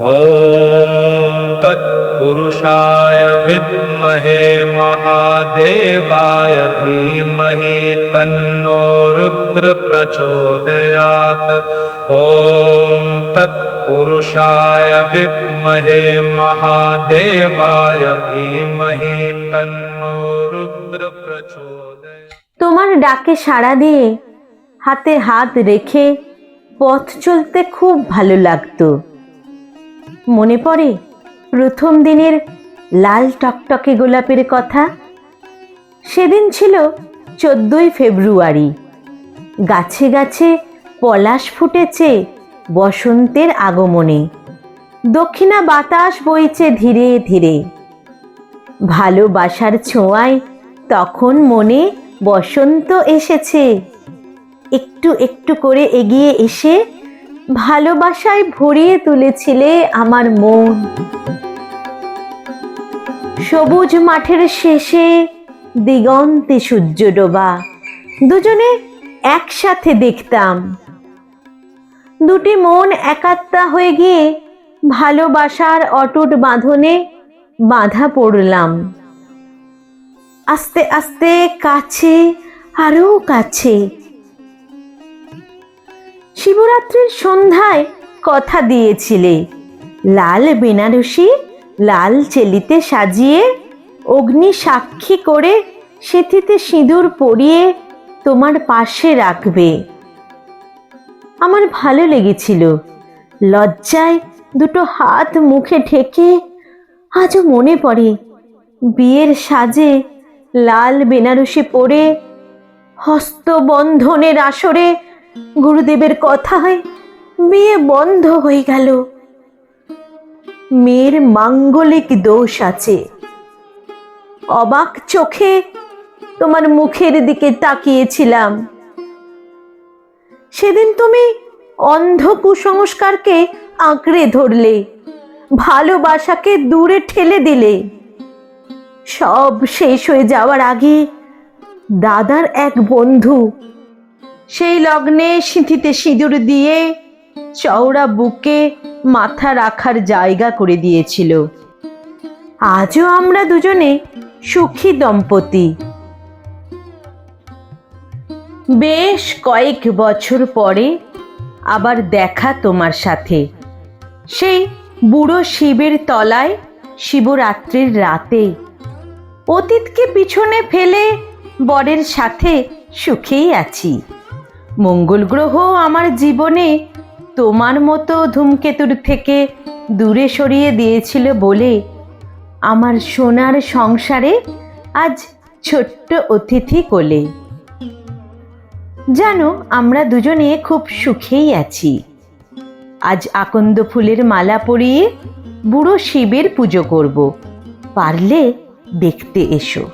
ॐ तत्पुरुषाय विद्महे महादेवाय धीमहि तन्नो रुद्र प्रचोदयात् ॐ तत्पुरुषाय विद्महे महादेवाय धीमहि तन्नो रुद्र प्रचोदयात् তোমার ডাকে সাড়া দিয়ে হাতে হাত রেখে পথ চলতে খুব ভালো লাগতো মনে পড়ে প্রথম দিনের লাল টকটকে গোলাপের কথা? সেদিন ছিল চোদ্দই ফেব্রুয়ারি। গাছে গাছে পলাশ ফুটেছে বসন্তের আগমনে। দক্ষিণা বাতাস বইছে ধীরে ধীরে। ভালোবাসার ছোঁয়ায় তখন মনে বসন্ত এসেছে। একটু একটু করে এগিয়ে এসে ভালোবাসায় ভরিয়ে তুলেছিলে আমার মন। সবুজ মাঠের শেষে দিগন্তে সূর্য ডোবা। দুজনে একসাথে দেখতাম। দুটি মন একাত্মা হয়ে গিয়ে ভালোবাসার অটুট বাঁধনে বাঁধা পড়লাম। আস্তে আস্তে কাছে আরও কাছে শিবরাত্রির সন্ধ্যায় কথা দিয়েছিলে। লাল বেনারসি লাল চেলিতে সাজিয়ে অগ্নি সাক্ষী করে সেথিতে সিঁদুর পরিয়ে তোমার পাশে রাখবে। আমার ভালো লেগেছিল। লজ্জায় দুটো হাত মুখে ঢেকে আজও মনে পড়ে বিয়ের সাজে লাল বেনারসি পরে হস্তবন্ধনের আসরে গুরুদেবের কথায় বিয়ে বন্ধ হয়ে গেল। মেয়ের মাঙ্গলিক দোষ আছে। অবাক চোখে তোমার মুখের দিকে তাকিয়েছিলাম। সেদিন তুমি অন্ধ কুসংস্কারকে আঁকড়ে ধরলে, ভালোবাসাকে দূরে ঠেলে দিলে। সব শেষ হয়ে যাওয়ার আগে দাদার এক বন্ধু সেই লগ্নে সিঁথিতে সিঁদুর দিয়ে চওড়া বুকে মাথা রাখার জায়গা করে দিয়েছিল। আজও আমরা দুজনে সুখী দম্পতি। বেশ কয়েক বছর পরে আবার দেখা তোমার সাথে। সেই বুড়ো শিবের তলায় শিবরাত্রির রাতে অতীতকে পিছনে ফেলে বরের সাথে সুখেই আছি। মঙ্গল গ্রহ আমার জীবনে তোমার মতো ধূমকেতুর থেকে দূরে সরিয়ে দিয়েছিল বলে আমার সোনার সংসারে আজ ছোট্ট অতিথি কোলে। জানো, আমরা দুজনে খুব সুখেই আছি। আজ আকন্দ ফুলের মালা পরিয়ে বুড়ো শিবের পুজো করব। পারলে দেখতে এসো।